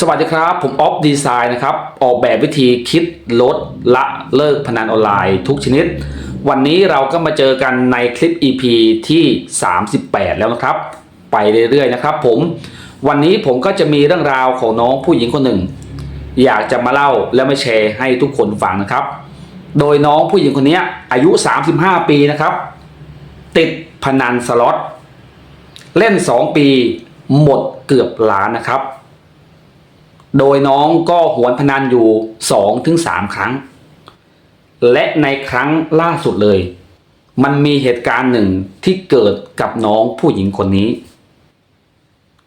สวัสดีครับ ผมออฟดีไซน์นะครับ ออกแบบวิธีคิดลดละเลิกพนันออนไลน์ทุกชนิด วันนี้เราก็มาเจอกันในคลิป EP ที่ 38 แล้วนะครับ ไปเรื่อยๆนะครับผมวันนี้ผมก็จะมีเรื่องราวของน้องผู้หญิงคนหนึ่ง อยากจะมาเล่าและมาแชร์ให้ทุกคนฟังนะครับ โดยน้องผู้หญิงคนนี้อายุ 35 ปีนะครับ ติดพนันสล็อตเล่น 2 ปี หมดเกือบล้านนะครับ โดยน้องก็หวนพนันอยู่2ถึง3ครั้ง และในครั้งล่าสุดเลย มันมีเหตุการณ์หนึ่งที่เกิดกับน้องผู้หญิงคนนี้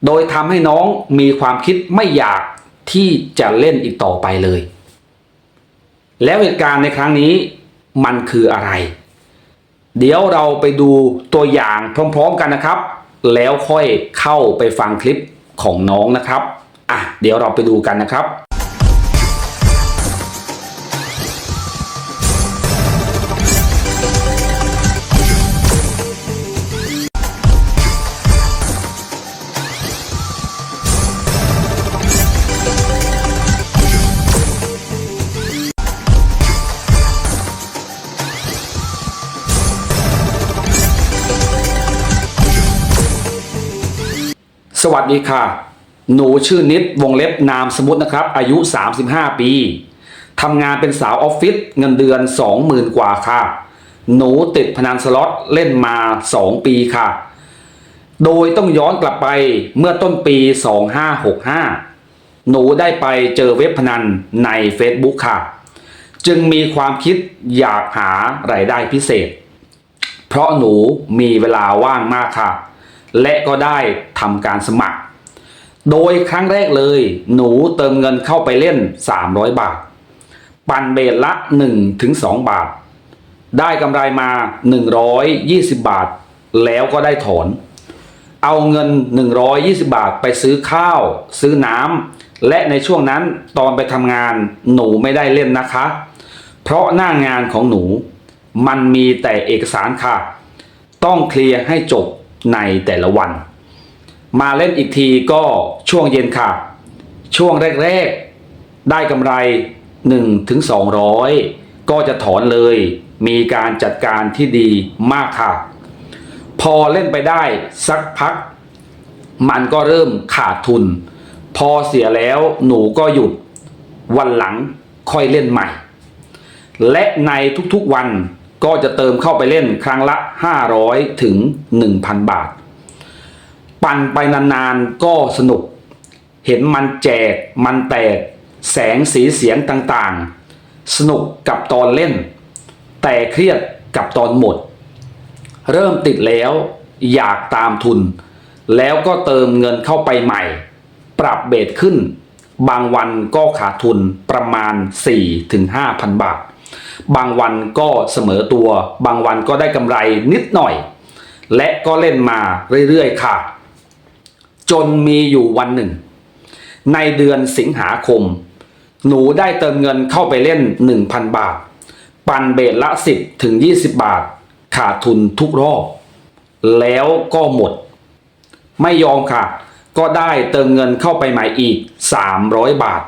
โดยทำให้น้องมีความคิดไม่อยากที่จะเล่นอีกต่อไปเลย แล้วเหตุการณ์ในครั้งนี้มันคืออะไร เดี๋ยวเราไปดูตัวอย่างพร้อม ๆ กันนะครับ แล้วค่อยเข้าไปฟังคลิปของน้องนะครับ อะเดี๋ยวเราไปดูกันนะครับสวัสดีค่ะ หนูชื่อนิดวงเล็บนามสมมตินะครับ อายุ 35 ปีทำงานเป็นสาวออฟฟิศเงินเดือน 20,000 กว่าค่ะ หนูติดพนันสล็อตเล่นมา 2 ปีค่ะ โดยต้องย้อนกลับไปเมื่อต้นปี 2565 หนูได้ไปเจอเว็บพนันใน Facebook ค่ะ จึงมีความคิดอยากหารายได้พิเศษ เพราะหนูมีเวลาว่างมากค่ะ และก็ได้ทำการสมัคร โดยครั้งแรกเลย หนูเติมเงินเข้าไปเล่น 300 บาท ปั่นเบสละ 1-2 บาท ได้กำไรมา 120 บาท แล้วก็ได้ถอน เอาเงิน 120 บาทไปซื้อข้าว ซื้อน้ำและในช่วงนั้นตอนไปทำงานหนูไม่ได้เล่นนะคะ เพราะหน้างานของหนู มันมีแต่เอกสารค่ะ ต้องเคลียร์ให้จบในแต่ละวัน มาเล่นอีกทีก็ช่วงเย็นค่ะ ช่วงแรกๆ ได้กำไร 1-200ถึง200ก็จะถอนเลย มีการจัดการที่ดีมากค่ะ พอเล่นไปได้สักพัก มันก็เริ่มขาดทุน พอเสียแล้วหนูก็หยุด วันหลังค่อยเล่นใหม่ และในทุกๆวันก็จะเติมเข้าไปเล่นครั้งละ 500 ถึง 1,000 บาท ปั่นไปนานๆก็สนุก เห็นมันแจก มันแตก แสงสีเสียงต่างๆ สนุกกับตอนเล่น แต่เครียดกับตอนหมด เริ่มติดแล้วอยากตามทุน แล้วก็เติมเงินเข้าไปใหม่ ปรับเบสขึ้น บางวันก็ขาดทุนประมาณ 4-5,000 บาท บางวันก็เสมอตัว บางวันก็ได้กำไรนิดหน่อยและก็เล่นมาเรื่อยๆ ค่ะ จนมีอยู่วันหนึ่ง ในเดือนสิงหาคม หนูได้เติมเงินเข้าไปเล่น 1,000 บาท ปันเบสละ 10 ถึง 20 บาท ขาดทุนทุกรอบ แล้วก็หมด ไม่ยอมค่ะ ก็ได้เติมเงินเข้าไปใหม่อีก 300 บาท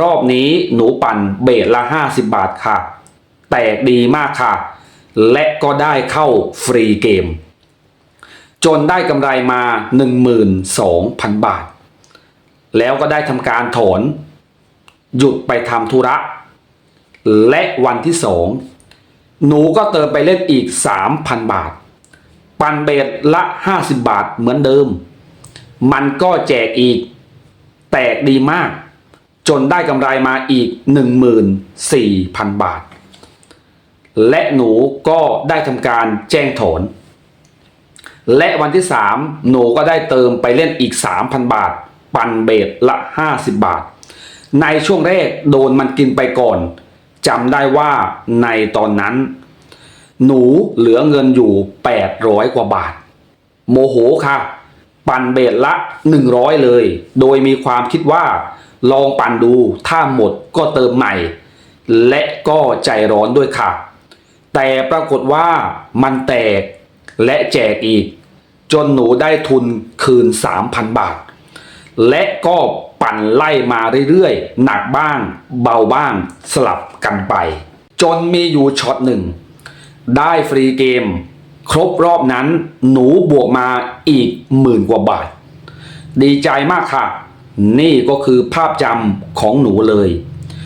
รอบนี้หนูปั่นเบสละ 50 บาทค่ะ แตกดีมากค่ะ และก็ได้เข้าฟรีเกม จนได้กำไรมา 12,000 บาท แล้วก็ได้ทำการถอน หยุดไปทำธุระ และวันที่สองหนูก็เติมไปเล่นอีก 3,000 บาท ปันเบสละ 50 บาทเหมือนเดิม มันก็แจกอีก แตกดีมาก จนได้กำไรมาอีก 14,000 บาท และหนูก็ได้ทำการแจ้งถอน และวันที่ 3 หนูก็ได้เติมไปเล่นอีก 3,000 บาท ปันเบสละ 50 บาท ในช่วงแรกโดนมันกินไปก่อนจำได้ว่าในตอนนั้น หนูเหลือเงินอยู่ 800 กว่าบาท โมโหค่ะ ปั่นเบสละ 100 เลย โดยมีความคิดว่า ลองปั่นดูถ้าหมดก็เติมใหม่ และก็ใจร้อนด้วยค่ะ แต่ปรากฏว่ามันแตกและแจกอีก จนหนูได้ทุนคืน 3,000 บาท และก็ปั่นไล่มาเรื่อยๆ หนักบ้าง เบาบ้างสลับกันไป จนมีอยู่ช็อตหนึ่ง ได้ฟรีเกม ครบรอบนั้นหนูบวกมาอีกหมื่นกว่าบาท ดีใจมากค่ะ นี่ก็คือภาพจำของหนูเลย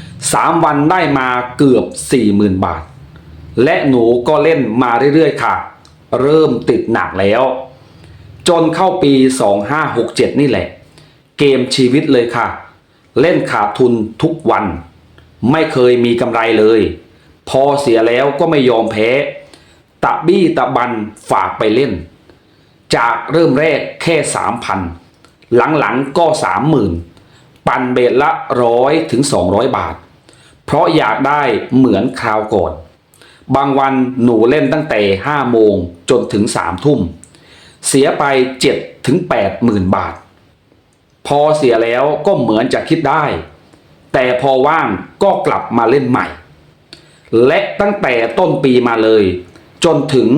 3 วันได้มาเกือบ 40,000 บาท และหนูก็เล่นมาเรื่อยๆค่ะ เริ่มติดหนักแล้ว จนเข้าปี 2567 นี่แหละ เกมชีวิตเลยค่ะ เล่นขาดทุนทุกวัน ไม่เคยมีกำไรเลย พอเสียแล้วก็ไม่ยอมแพ้ ตะบี้ตะบันฝากไปเล่น จากเริ่มแรกแค่สามพันหลังๆก็สามหมื่นปันเบตละร้อยถึงสองร้อยบาท เพราะอยากได้เหมือนคราวก่อน บางวันหนูเล่นตั้งแต่ห้าโมงจนถึงสามทุ่ม เสียไปเจ็ดถึงแปดหมื่นบาท พอเสียแล้วก็เหมือนจะคิดได้ แต่พอว่างก็กลับมาเล่นใหม่ และตั้งแต่ต้นปีมาเลย จนถึง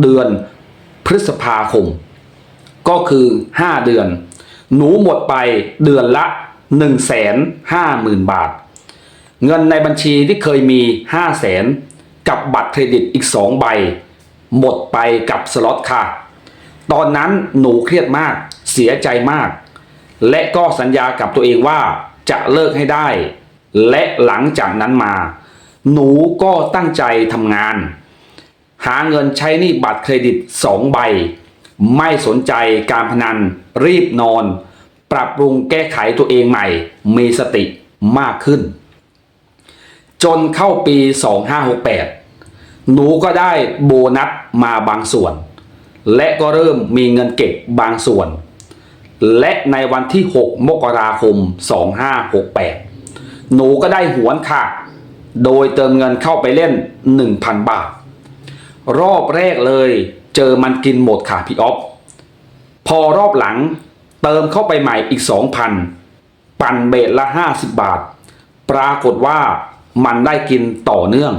เดือนพฤษภาคม ก็คือ 5 เดือน หนูหมดไปเดือนละ 1 5 0 0 0 0 บาท เงินในบัญชีที่เคยมี 5 0 0แสนกับบัตรเครดิตอีก 2 ใบ หมดไปกับสล็อตค่ะ ตอนนั้นหนูเครียดมาก เสียใจมาก และก็สัญญากับตัวเองว่าจะเลิกให้ได้ และหลังจากนั้นมา หนูก็ตั้งใจทำงาน หาเงินใช้หนี้บัตรเครดิต2ใบ ไม่สนใจการพนัน รีบนอน ปรับปรุงแก้ไขตัวเองใหม่ มีสติมากขึ้น จนเข้าปี 2568 หนูก็ได้โบนัสมาบางส่วน และก็เริ่มมีเงินเก็บบางส่วน และในวันที่ 6 มกราคม 2568 หนูก็ได้หวนค่ะ โดยเติมเงินเข้าไปเล่น 1,000 บาท รอบแรกเลยเจอมันกินหมดค่ะพี่ออฟพอรอบหลังเติมเข้าไปใหม่อีก 2,000 ปั่นเบทละ 50 บาท ปรากฏว่ามันได้กินต่อเนื่อง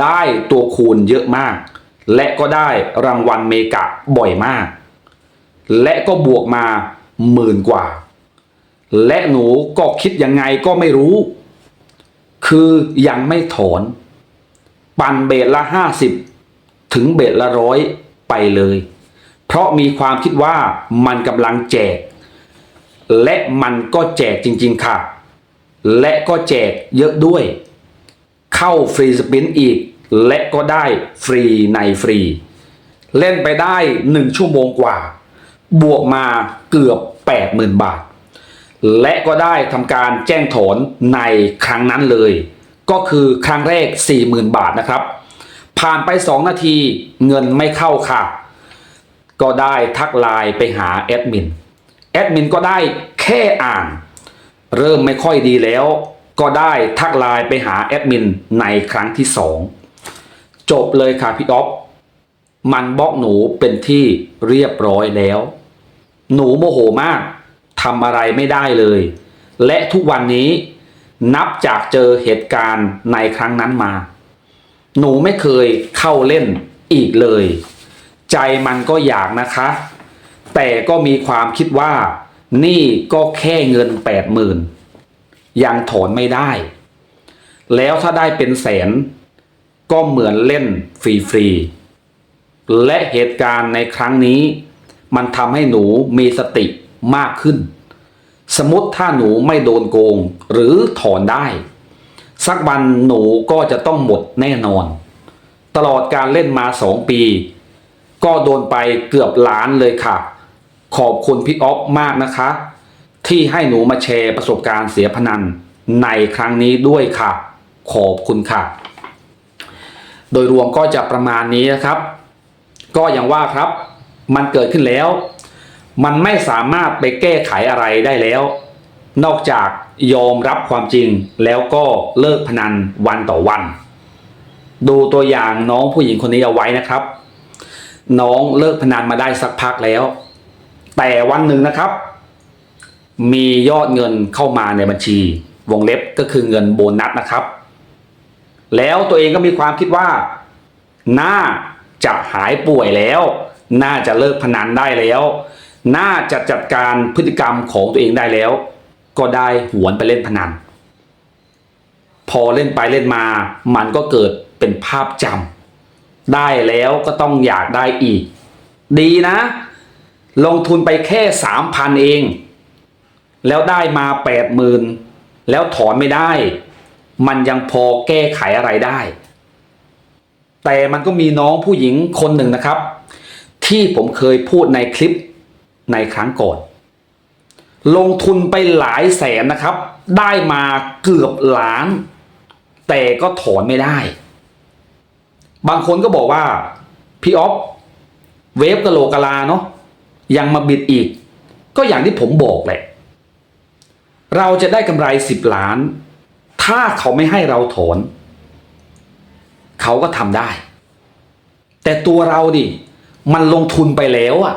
ได้ตัวคูณเยอะมาก และก็ได้รางวัลเมกะบ่อยมาก และก็บวกมาหมื่นกว่า และหนูก็คิดยังไงก็ไม่รู้ คือยังไม่ถอน ปั่นเบทละห้าสิบถึงเบทละร้อยไปเลย เพราะมีความคิดว่ามันกำลังแจก และมันก็แจกจริง ๆ ค่ะ และก็แจกเยอะด้วย เข้าฟรีสปินอีก และก็ได้ฟรีในฟรี เล่นไปได้หนึ่งชั่วโมงกว่า บวกมาเกือบ 80,000 บาท และก็ได้ทำการแจ้งถอนในครั้งนั้นเลย ก็คือครั้งแรก 40,000 บาทนะครับ ผ่านไป 2 นาทีเงินไม่เข้าค่ะ ก็ได้ทักไลน์ไปหาแอดมินแอดมินก็ได้แค่อ่าน เริ่มไม่ค่อยดีแล้ว ก็ได้ทักไลน์ไปหาแอดมินในครั้งที่2 จบเลยค่ะพี่อ๊อฟมันบล็อกหนูเป็นที่เรียบร้อยแล้ว หนูโมโหมากทำอะไรไม่ได้เลย และทุกวันนี้นับจากเจอเหตุการณ์ในครั้งนั้นมา หนูไม่เคยเข้าเล่นอีกเลย ใจมันก็อยากนะคะ แต่ก็มีความคิดว่า นี่ก็แค่เงินแปดหมื่นยังถอนไม่ได้ แล้วถ้าได้เป็นแสน ก็เหมือนเล่นฟรีๆและเหตุการณ์ในครั้งนี้ มันทำให้หนูมีสติมากขึ้น สมมติถ้าหนูไม่โดนโกงหรือถอนได้ สักวันหนูก็จะต้องหมดแน่นอน ตลอดการเล่นมาสองปี ก็โดนไปเกือบล้านเลยค่ะ ขอบคุณพี่อ๊อฟมากนะคะ ที่ให้หนูมาแชร์ประสบการณ์เสียพนันในครั้งนี้ด้วยค่ะ ขอบคุณค่ะ โดยรวมก็จะประมาณนี้นะครับ ก็อย่างว่าครับมันเกิดขึ้นแล้ว มันไม่สามารถไปแก้ไขอะไรได้แล้ว นอกจากยอมรับความจริงแล้วก็เลิกพนันวันต่อวัน ดูตัวอย่างน้องผู้หญิงคนนี้เอาไว้นะครับ น้องเลิกพนันมาได้สักพักแล้ว แต่วันหนึ่งนะครับ มียอดเงินเข้ามาในบัญชี วงเล็บก็คือเงินโบนัสนะครับ แล้วตัวเองก็มีความคิดว่า น่าจะหายป่วยแล้ว น่าจะเลิกพนันได้แล้ว น่าจะจัดการพฤติกรรมของตัวเองได้แล้ว ก็ได้หวนไปเล่นพนัน พอเล่นไปเล่นมา มันก็เกิดเป็นภาพจำได้แล้วก็ต้องอยากได้อีก ดีนะ ลงทุนไปแค่สามพันเอง แล้วได้มาแปดหมื่นแล้วถอนไม่ได้ มันยังพอแก้ไขอะไรได้ แต่มันก็มีน้องผู้หญิงคนหนึ่งนะครับ ที่ผมเคยพูดในคลิปในครั้งก่อน ลงทุนไปหลายแสนนะครับ ได้มาเกือบล้าน แต่ก็ถอนไม่ได้ บางคนก็บอกว่า พี่ออฟเวฟกะโหลกะลาเนาะยังมาบิดอีก ก็อย่างที่ผมบอกแหละ เราจะได้กำไรสิบล้าน ถ้าเขาไม่ให้เราถอน เขาก็ทำได้ แต่ตัวเราดิมันลงทุนไปแล้วอะ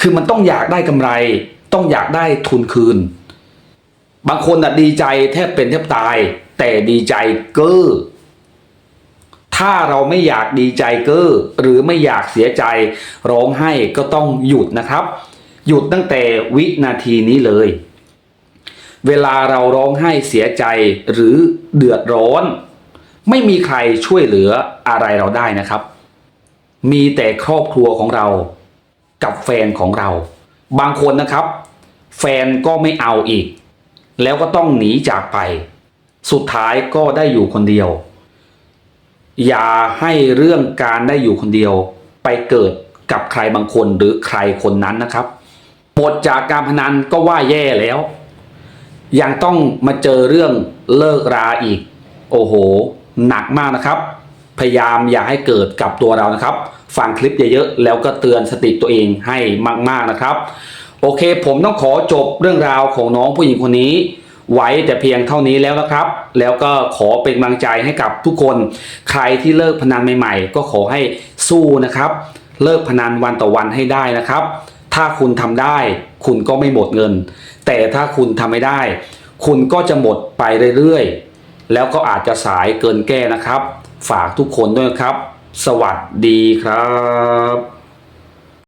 คือมันต้องอยากได้กำไร ต้องอยากได้ทุนคืน บางคนอะดีใจแทบเป็นแทบตาย แต่ดีใจเก้อถ้าเราไม่อยากดีใจเก้อหรือไม่อยากเสียใจร้องไห้ก็ต้องหยุดนะครับ หยุดตั้งแต่วินาทีนี้เลย เวลาเราร้องไห้เสียใจหรือเดือดร้อน ไม่มีใครช่วยเหลืออะไรเราได้นะครับ มีแต่ครอบครัวของเรา กับแฟนของเรา บางคนนะครับ แฟนก็ไม่เอาอีก แล้วก็ต้องหนีจากไป สุดท้ายก็ได้อยู่คนเดียว อย่าให้เรื่องการได้อยู่คนเดียว ไปเกิดกับใครบางคนหรือใครคนนั้นนะครับหมดจากการพนันก็ว่าแย่แล้ว ยังต้องมาเจอเรื่องเลิกราอีก โอ้โห หนักมากนะครับ พยายามอย่าให้เกิดกับตัวเรานะครับ ฟังคลิปเยอะๆแล้วก็เตือนสติตัวเองให้มากๆนะครับ โอเค ผมต้องขอจบเรื่องราวของน้องผู้หญิงคนนี้ ไว้แต่เพียงเท่านี้แล้วนะครับ แล้วก็ขอเป็นกำลังใจให้กับทุกคน ใครที่เลิกพนันใหม่ ๆ ก็ขอให้สู้นะครับ เลิกพนันวันต่อวันให้ได้นะครับ ถ้าคุณทำได้ คุณก็ไม่หมดเงิน แต่ถ้าคุณทำไม่ได้ คุณก็จะหมดไปเรื่อยๆ แล้วก็อาจจะสายเกินแก้นะครับ ฝากทุกคนด้วยครับ สวัสดีครับ